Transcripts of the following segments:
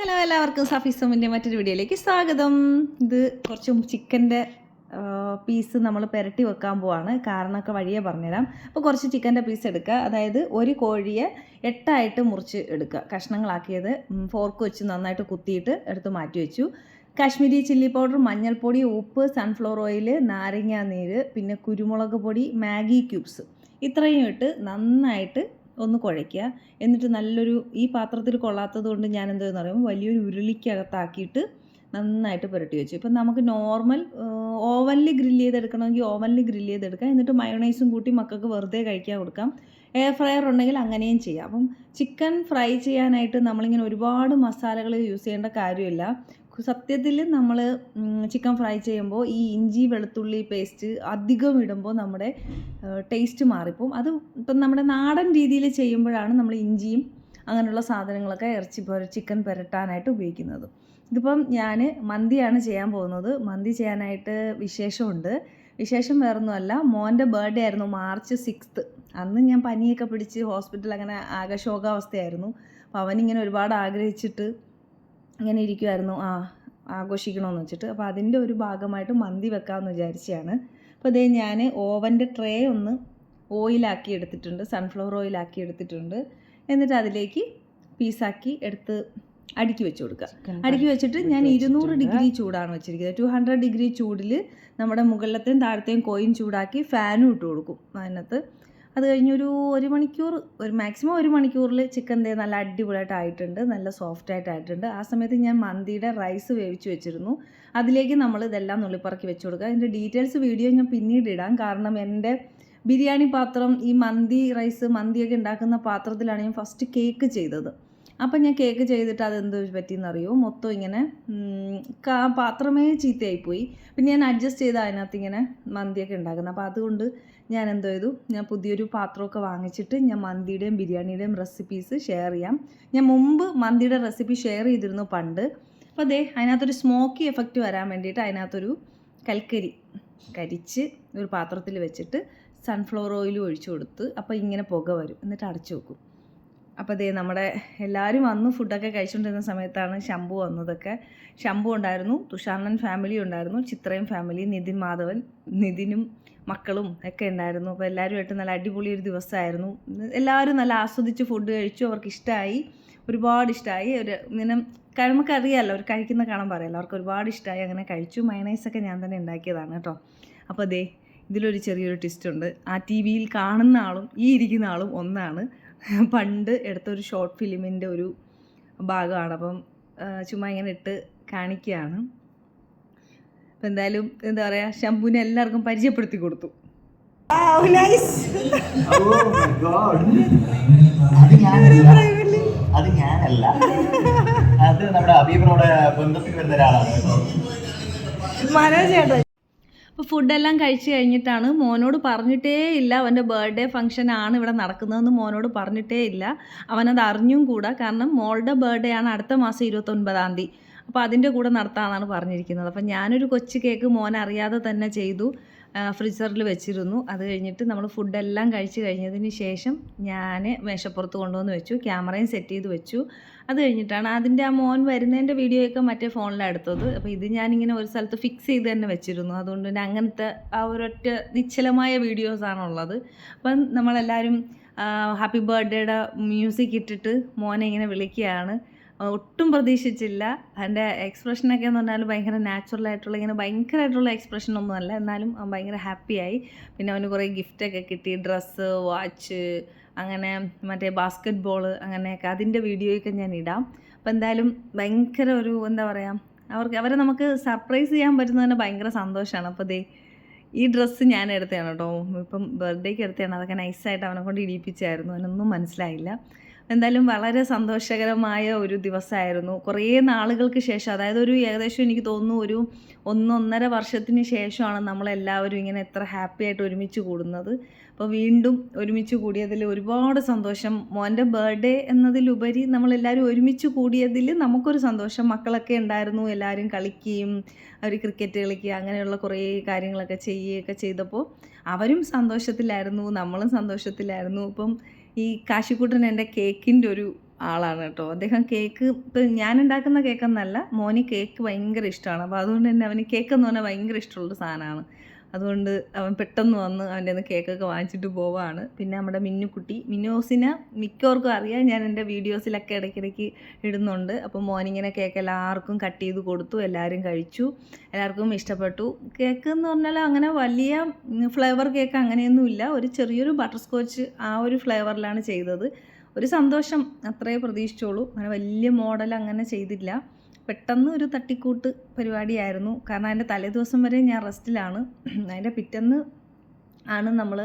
Hello എല്ലാവർക്കും സഫീസോമിന്റെ മറ്റൊരു വീഡിയോയിലേക്ക് സ്വാഗതം. ഇത് കുറച്ച് ചിക്കന്റെ പീസ് നമ്മൾ പുരട്ടി വെക്കാൻ പോവാണ്. കാരണമൊക്കെ വഴിയേ പറഞ്ഞുതരാം. അപ്പോൾ കുറച്ച് ചിക്കന്റെ പീസ് എടുക്കുക. അതായത് ഒരു കോഴിയെ എട്ടായിട്ട് മുറിച്ച് എടുക്കുക. കഷ്ണങ്ങളാക്കിയത് ഫോർക്ക് വെച്ച് നന്നായിട്ട് കുത്തിയിട്ട് എടുത്ത് മാറ്റി വെച്ചു. കാശ്മീരി ചില്ലി പൗഡർ മഞ്ഞൾപ്പൊടി ഉപ്പ് സൺഫ്ലവർ ഓയിൽ നാരങ്ങ നീര് പിന്നെ കുരുമുളക് പൊടി മാഗി ക്യൂബ്സ്. ഇത്രയും ഇട്ട് നന്നായിട്ട് ഒന്ന് കുഴയ്ക്കുക. എന്നിട്ട് നല്ലൊരു ഈ പാത്രത്തിൽ കൊള്ളാത്തത് കൊണ്ട് ഞാൻ എന്താണെന്ന് പറയുമ്പോൾ വലിയൊരു ഉരുളിക്കകത്താക്കിയിട്ട് നന്നായിട്ട് പുരട്ടി വെച്ചു. ഇപ്പം നമുക്ക് നോർമൽ ഓവനിൽ ഗ്രില്ല് ചെയ്തെടുക്കണമെങ്കിൽ ഓവനിൽ ഗ്രില്ല് ചെയ്തെടുക്കാം. എന്നിട്ട് മയോണൈസും കൂട്ടി മക്കൾക്ക് വെറുതെ കഴിക്കാൻ കൊടുക്കാം. എയർ ഫ്രയർ ഉണ്ടെങ്കിൽ അങ്ങനെയും ചെയ്യാം. അപ്പം ചിക്കൻ ഫ്രൈ ചെയ്യാനായിട്ട് നമ്മളിങ്ങനെ ഒരുപാട് മസാലകൾ യൂസ് ചെയ്യേണ്ട കാര്യമില്ല. സത്യത്തിൽ നമ്മൾ ചിക്കൻ ഫ്രൈ ചെയ്യുമ്പോൾ ഈ ഇഞ്ചി വെളുത്തുള്ളി പേസ്റ്റ് അധികം ഇടുമ്പോൾ നമ്മുടെ ടേസ്റ്റ് മാറിപ്പോവും. അത് ഇപ്പം നമ്മുടെ നാടൻ രീതിയിൽ ചെയ്യുമ്പോഴാണ് നമ്മൾ ഇഞ്ചിയും അങ്ങനെയുള്ള സാധനങ്ങളൊക്കെ ഇറച്ചി ചിക്കൻ പുരട്ടാനായിട്ട് ഉപയോഗിക്കുന്നത്. ഇതിപ്പം ഞാൻ മന്തിയാണ് ചെയ്യാൻ പോകുന്നത്. മന്തി ചെയ്യാനായിട്ട് വിശേഷമുണ്ട്. വിശേഷം വേറൊന്നുമല്ല. മോന്റെ ബർത്ത്ഡേ ആയിരുന്നു മാർച്ച് സിക്സ്ത്ത് അന്ന് ഞാൻ പനിയൊക്കെ പിടിച്ച് ഹോസ്പിറ്റലിൽ അങ്ങനെ ആകെ ശോകാവസ്ഥയായിരുന്നു. അപ്പോൾ അവനിങ്ങനെ ഒരുപാട് ആഗ്രഹിച്ചിട്ട് ഇങ്ങനെ ഇരിക്കുമായിരുന്നു ആ ആഘോഷിക്കണമെന്ന് വെച്ചിട്ട്. അപ്പോൾ അതിന്റെ ഒരു ഭാഗമായിട്ട് മന്തി വെക്കാമെന്ന് വിചാരിച്ചതാണ് അപ്പോൾ അതേ ഞാൻ ഓവന്റെ ട്രേ ഒന്ന് ഓയിലാക്കി എടുത്തിട്ടുണ്ട്. സൺഫ്ലവർ ഓയിലാക്കി എടുത്തിട്ടുണ്ട്. എന്നിട്ട് അതിലേക്ക് പീസാക്കി എടുത്ത് അടുക്കി വെച്ച് കൊടുക്കുക. അടുക്കി വെച്ചിട്ട് ഞാൻ ഇരുന്നൂറ് ഡിഗ്രി ചൂടാണ് വെച്ചിരിക്കുന്നത്. ടു ഹൺഡ്രഡ് ഡിഗ്രി ചൂടിൽ നമ്മുടെ മുകളിലത്തെയും താഴത്തെയും കോയിൻ ചൂടാക്കി ഫാനും ഇട്ട് കൊടുക്കും അതിനകത്ത്. അത് കഴിഞ്ഞൊരു ഒരു മണിക്കൂർ ഒരു മാക്സിമം ഒരു മണിക്കൂറിൽ ചിക്കൻ ദേ നല്ല അടിപൊളിയായിട്ട് ആയിട്ടുണ്ട് നല്ല സോഫ്റ്റ് ആയിട്ട് ആയിട്ടുണ്ട്. ആ സമയത്ത് ഞാൻ മന്തിയുടെ റൈസ് വേവിച്ച് വെച്ചിരുന്നു. അതിലേക്ക് നമ്മൾ ഇതെല്ലാം നുള്ളിപ്പറക്കി വെച്ച് കൊടുക്കുക. അതിന്റെ ഡീറ്റെയിൽസ് വീഡിയോ ഞാൻ പിന്നീട് ഇടാം. കാരണം എന്റെ ബിരിയാണി പാത്രം ഈ മന്തി റൈസ് മന്തിയൊക്കെ ഉണ്ടാക്കുന്ന പാത്രത്തിലാണ് ഞാൻ ഫസ്റ്റ് കേക്ക് ചെയ്തത്. അപ്പം ഞാൻ കേക്ക് ചെയ്തിട്ട് അതെന്ത് പറ്റിയെന്നറിയോ? മൊത്തം ഇങ്ങനെ പാത്രമേ ചീത്തയായിപ്പോയി. പിന്നെ ഞാൻ അഡ്ജസ്റ്റ് ചെയ്ത് അതിനകത്ത് ഇങ്ങനെ മന്തിയൊക്കെ ഉണ്ടാക്കുന്നത്. അപ്പോൾ അതുകൊണ്ട് ഞാൻ എന്തോ ചെയ്തു? ഞാൻ പുതിയൊരു പാത്രമൊക്കെ വാങ്ങിച്ചിട്ട് ഞാൻ മന്തിയുടെയും ബിരിയാണിയുടെയും റെസിപ്പീസ് ഷെയർ ചെയ്യാം. ഞാൻ മുമ്പ് മന്തിയുടെ റെസിപ്പി ഷെയർ ചെയ്തിരുന്നു പണ്ട്. അപ്പോൾ അതെ അതിനകത്തൊരു സ്മോക്കി എഫക്റ്റ് വരാൻ വേണ്ടിയിട്ട് അതിനകത്തൊരു കൽക്കരി കരിച്ച് ഒരു പാത്രത്തിൽ വെച്ചിട്ട് സൺഫ്ലവർ ഓയിൽ ഒഴിച്ചു കൊടുത്ത് അപ്പോൾ ഇങ്ങനെ പുക വരും. എന്നിട്ട് അടച്ചു വെക്കും. അപ്പോൾ ദേ നമ്മുടെ എല്ലാവരും വന്ന് ഫുഡൊക്കെ കഴിച്ചുകൊണ്ടിരുന്ന സമയത്താണ് ശംഭു വന്നതൊക്കെ. ശംഭു ഉണ്ടായിരുന്നു തുഷാർണൻ ഫാമിലി ഉണ്ടായിരുന്നു ചിത്രയും ഫാമിലി നിതിൻ മാധവൻ നിതിനും മക്കളും ഒക്കെ ഉണ്ടായിരുന്നു. അപ്പോൾ എല്ലാവരുമായിട്ട് നല്ല അടിപൊളി ഒരു ദിവസമായിരുന്നു. എല്ലാവരും നല്ല ആസ്വദിച്ച് ഫുഡ് കഴിച്ചു അവർക്ക് ഇഷ്ടമായി ഒരുപാട് ഇഷ്ടമായി ഒരു ഇങ്ങനെ നമുക്കറിയാമല്ലോ അവർ കഴിക്കുന്ന കാണാൻ പറയാമല്ലോ അവർക്ക് ഒരുപാട് ഇഷ്ടമായി അങ്ങനെ കഴിച്ചു. മയണൈസൊക്കെ ഞാൻ തന്നെ ഉണ്ടാക്കിയതാണ് കേട്ടോ. അപ്പോൾ ദേ ഇതിലൊരു ചെറിയൊരു ട്വിസ്റ്റ് ഉണ്ട്. ആ ടി വിയിൽ കാണുന്ന ആളും ഈ ഇരിക്കുന്ന ആളും ഒന്നാണ്. പണ്ട് എടുത്തൊരു ഷോർട്ട് ഫിലിമിന്റെ ഒരു ഭാഗമാണ്. അപ്പം ചുമ്മാ ഇങ്ങനെ ഇട്ട് കാണിക്കുകയാണ് അപ്പം എന്തായാലും എന്താ പറയുക ശംഭുവിനെ എല്ലാവർക്കും പരിചയപ്പെടുത്തി കൊടുത്തു. അത് ഞാനല്ല. അത് ഞാനല്ല. അത് നമ്മുടെ അബീബിനോട് ബന്ധത്തിൽ വരുന്ന ഒരാളാണ് മനോജ് മനോജേട്ടാ അപ്പോൾ ഫുഡെല്ലാം കഴിച്ച് കഴിഞ്ഞിട്ടാണ് മോനോട് പറഞ്ഞിട്ടേ ഇല്ല. അവന്റെ ബർത്ത്ഡേ ആണ് ഇവിടെ നടക്കുന്നതെന്ന് മോനോട് പറഞ്ഞിട്ടേ ഇല്ല. അവനത് അറിഞ്ഞും കൂടാ. കാരണം മോളുടെ ബർത്ത്ഡേ ആണ് അടുത്ത മാസം ഇരുപത്തൊൻപതാം തീയതി. അപ്പോൾ അതിന്റെ കൂടെ നടത്താമെന്നാണ് പറഞ്ഞിരിക്കുന്നത്. അപ്പോൾ ഞാനൊരു കൊച്ചു കേക്ക് മോൻ അറിയാതെ തന്നെ ചെയ്തു. ഫ്രീസറിൽ വെച്ചിരുന്നു. അത് കഴിഞ്ഞിട്ട് നമ്മൾ ഫുഡെല്ലാം കഴിച്ച് കഴിഞ്ഞതിന് ശേഷം ഞാൻ മേശപ്പുറത്ത് കൊണ്ടുവന്ന് വെച്ചു. ക്യാമറയും സെറ്റ് ചെയ്ത് വെച്ചു. അത് കഴിഞ്ഞിട്ടാണ് അതിന്റെ ആ മോൻ വരുന്നതിന്റെ വീഡിയോയൊക്കെ മറ്റേ ഫോണിലാണ് എടുത്തത്. അപ്പോൾ ഇത് ഞാനിങ്ങനെ ഒരു സ്ഥലത്ത് ഫിക്സ് ചെയ്ത് തന്നെ വെച്ചിരുന്നു. അതുകൊണ്ട് തന്നെ അങ്ങനത്തെ ആ ഒരൊറ്റ നിശ്ചലമായ വീഡിയോസാണുള്ളത് അപ്പം നമ്മളെല്ലാവരും ഹാപ്പി ബർത്ത്ഡേയുടെ മ്യൂസിക് ഇട്ടിട്ട് മോനെ ഇങ്ങനെ വിളിക്കുകയാണ്. ഒട്ടും പ്രതീക്ഷിച്ചില്ല. അതിന്റെ എക്സ്പ്രഷനൊക്കെ എന്ന് പറഞ്ഞാൽ ഭയങ്കര നാച്ചുറൽ ആയിട്ടുള്ള ഇങ്ങനെ ഭയങ്കരമായിട്ടുള്ള എക്സ്പ്രഷൻ ഒന്നുമല്ല എന്നാലും ഭയങ്കര ഹാപ്പിയായി പിന്നെ അവന് കുറേ ഗിഫ്റ്റൊക്കെ കിട്ടി. ഡ്രസ്സ് വാച്ച് അങ്ങനെ മറ്റേ ബാസ്ക്കറ്റ് ബോൾ അങ്ങനെയൊക്കെ അതിന്റെ വീഡിയോയൊക്കെ ഞാൻ ഇടാം. അപ്പോൾ എന്തായാലും ഭയങ്കര ഒരു എന്താ പറയുക അവർക്ക് അവരെ നമുക്ക് സർപ്രൈസ് ചെയ്യാൻ പറ്റുന്നത് തന്നെ ഭയങ്കര സന്തോഷമാണ് അപ്പോൾ ദേ ഈ ഡ്രസ്സ് ഞാൻ എടുത്തതാണ് കേട്ടോ. ഇപ്പം ബർത്ത്ഡേക്ക് എടുത്തതാണ്. അതൊക്കെ നൈസായിട്ട് അവനെ കൊണ്ട് ഇടിയിപ്പിച്ചായിരുന്നു അവനൊന്നും മനസ്സിലായില്ല. എന്തായാലും വളരെ സന്തോഷകരമായ ഒരു ദിവസമായിരുന്നു. കുറേ നാളുകൾക്ക് ശേഷം അതായത് ഒരു ഏകദേശം എനിക്ക് തോന്നുന്നു ഒരു ഒന്നൊന്നര വർഷത്തിന് ശേഷമാണ് നമ്മളെല്ലാവരും ഇങ്ങനെ എത്ര ഹാപ്പി ആയിട്ട് ഒരുമിച്ച് കൂടുന്നത്. അപ്പോൾ വീണ്ടും ഒരുമിച്ച് കൂടിയതിൽ ഒരുപാട് സന്തോഷം. മോന്റെ ബർത്ത്ഡേ എന്നതിലുപരി നമ്മളെല്ലാവരും ഒരുമിച്ച് കൂടിയതിൽ നമുക്കൊരു സന്തോഷം. മക്കളൊക്കെ ഉണ്ടായിരുന്നു എല്ലാവരും കളിക്കുകയും അവർ ക്രിക്കറ്റ് കളിക്കുക അങ്ങനെയുള്ള കുറേ കാര്യങ്ങളൊക്കെ ചെയ്യുകയൊക്കെ ചെയ്തപ്പോൾ അവരും സന്തോഷത്തിലായിരുന്നു നമ്മളും സന്തോഷത്തിലായിരുന്നു. ഇപ്പം ഈ കാശിക്കുട്ടൻ എന്റെ കേക്കിന്റെ ഒരു ആളാണ് കേട്ടോ. അദ്ദേഹം കേക്ക് ഇപ്പം ഞാൻ ഉണ്ടാക്കുന്ന കേക്കെന്നല്ല മോന് കേക്ക് ഭയങ്കര ഇഷ്ടമാണ്. അപ്പോൾ അതുകൊണ്ട് തന്നെ അവന് കേക്ക് എന്ന് പറഞ്ഞാൽ ഭയങ്കര ഇഷ്ടമുള്ളൊരു സാധനമാണ്. അതുകൊണ്ട് അവൻ പെട്ടെന്ന് വന്ന് അവന്റെ നിന്ന് കേക്കൊക്കെ വാങ്ങിച്ചിട്ട് പോവാണ്. പിന്നെ നമ്മുടെ മിന്നുക്കുട്ടി. മിന്നോസിനെ മിക്കവർക്കും അറിയാം. ഞാൻ എന്റെ വീഡിയോസിലൊക്കെ ഇടയ്ക്കിടയ്ക്ക് ഇടുന്നുണ്ട്. അപ്പോൾ മോനിങ്ങനെ കേക്ക് എല്ലാവർക്കും കട്ട് ചെയ്ത് കൊടുത്തു. എല്ലാവരും കഴിച്ചു. എല്ലാവർക്കും ഇഷ്ടപ്പെട്ടു. കേക്ക് എന്ന് പറഞ്ഞാൽ അങ്ങനെ വലിയ ഫ്ലേവർ കേക്ക് അങ്ങനെയൊന്നുമില്ല. ഒരു ചെറിയൊരു ബട്ടർ സ്കോച്ച് ആ ഒരു ഫ്ലേവറിലാണ് ചെയ്തത്. ഒരു സന്തോഷം അത്രേ പ്രതീക്ഷിച്ചോളൂ അങ്ങനെ വലിയ മോഡൽ അങ്ങനെ ചെയ്തില്ല. പെട്ടെന്ന് ഒരു തട്ടിക്കൂട്ട് പരിപാടിയായിരുന്നു. കാരണം അതിന്റെ തലേദിവസം വരെ ഞാൻ റെസ്റ്റിലാണ്. അതിന്റെ പിറ്റേന്ന് ആണ് നമ്മൾ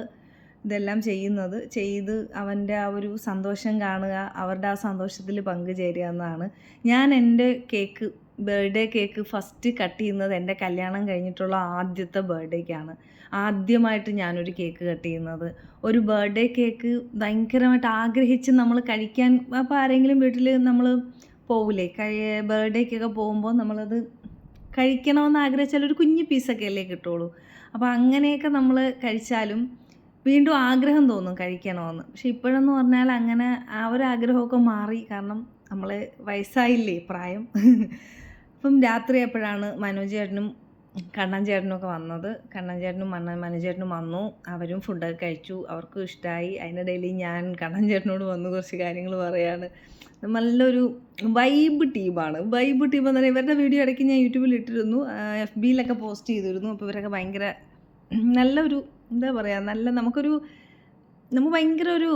ഇതെല്ലാം ചെയ്യുന്നത്. ചെയ്ത് അവന്റെ ആ ഒരു സന്തോഷം കാണുക അവരുടെ ആ സന്തോഷത്തിൽ പങ്കുചേരുക എന്നതാണ് ഞാൻ എന്റെ cake birthday cake first cut ചെയ്യുന്നത് എന്റെ കല്യാണം കഴിഞ്ഞിട്ടുള്ള ആദ്യത്തെ ബർത്ത്ഡേക്കാണ്. ആദ്യമായിട്ട് ഞാനൊരു കേക്ക് കട്ട് ചെയ്യുന്നത്. ഒരു ബർത്ത്ഡേ കേക്ക് ഭയങ്കരമായിട്ട് ആഗ്രഹിച്ച് നമ്മൾ കഴിക്കാൻ അപ്പോൾ ആരെങ്കിലും വീട്ടിൽ നമ്മൾ പോവില്ലേ കഴി ബർത്ത്ഡേക്കൊക്കെ പോകുമ്പോൾ നമ്മളത് കഴിക്കണമെന്ന് ആഗ്രഹിച്ചാൽ ഒരു കുഞ്ഞു പീസൊക്കെ അല്ലേ കിട്ടുള്ളൂ. അപ്പോൾ അങ്ങനെയൊക്കെ നമ്മൾ കഴിച്ചാലും വീണ്ടും ആഗ്രഹം തോന്നും കഴിക്കണമെന്ന്. പക്ഷെ ഇപ്പോഴെന്ന് പറഞ്ഞാൽ അങ്ങനെ ആ ഒരു ആഗ്രഹമൊക്കെ മാറി. കാരണം നമ്മൾ വയസ്സായില്ലേ പ്രായം. അപ്പം രാത്രി എപ്പോഴാണ് മനോജ് ചേട്ടനും കണ്ണൻ ചേട്ടനൊക്കെ വന്നത്. കണ്ണൻ ചേട്ടനും മണ്ണ മനു ചേട്ടനും വന്നു. അവരും ഫുഡൊക്കെ കഴിച്ചു. അവർക്കും ഇഷ്ടമായി അതിനിടയിൽ ഞാൻ കണ്ണൻ ചേട്ടനോട് വന്ന് കുറച്ച് കാര്യങ്ങൾ പറയാണ്. നല്ലൊരു വൈബ് ടീമാണ് വൈബ് ടീം എന്ന് പറഞ്ഞാൽ ഇവരുടെ വീഡിയോ ഇടയ്ക്ക് ഞാൻ യൂട്യൂബിൽ ഇട്ടിരുന്നു. എഫ് ബിയിലൊക്കെ പോസ്റ്റ് ചെയ്തിരുന്നു. അപ്പോൾ ഇവരൊക്കെ ഭയങ്കര നല്ലൊരു എന്താ പറയുക നല്ല നമുക്കൊരു നമുക്ക് ഭയങ്കര ഒരു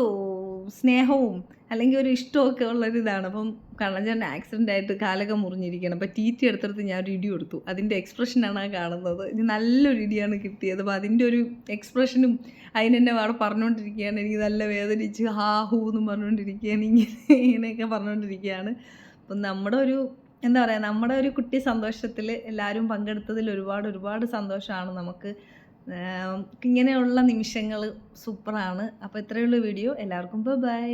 സ്നേഹവും അല്ലെങ്കിൽ ഒരു ഇഷ്ടമൊക്കെ ഉള്ളൊരിതാണ് അപ്പം കണ്ണഞ്ചേട്ടൻ ആക്സിഡന്റ് ആയിട്ട് കാലൊക്കെ മുറിഞ്ഞിരിക്കണം അപ്പോൾ ടി എടുത്തെടുത്ത് ഞാൻ ഒരു ഇടി കൊടുത്തു. അതിന്റെ എക്സ്പ്രഷനാണ് ആ കാണുന്നത്. ഇത് നല്ലൊരു ഇടിയാണ് കിട്ടിയത്. അപ്പോൾ അതിന്റെ ഒരു എക്സ്പ്രഷനും അതിനെന്നെ അവിടെ പറഞ്ഞുകൊണ്ടിരിക്കുകയാണ്. എനിക്ക് നല്ല വേദനിച്ച് ഹാ ഹൂ എന്നും പറഞ്ഞുകൊണ്ടിരിക്കുകയാണ്. ഇങ്ങനെ ഇങ്ങനെയൊക്കെ പറഞ്ഞുകൊണ്ടിരിക്കുകയാണ്. അപ്പം നമ്മുടെ ഒരു എന്താ പറയുക നമ്മുടെ ഒരു കുട്ടി സന്തോഷത്തിൽ എല്ലാവരും പങ്കെടുത്തതിൽ ഒരുപാട് ഒരുപാട് സന്തോഷമാണ് നമുക്ക്. ഇങ്ങനെയുള്ള നിമിഷങ്ങൾ സൂപ്പറാണ് അപ്പോൾ ഇത്രയുള്ള വീഡിയോ. എല്ലാവർക്കും ബൈ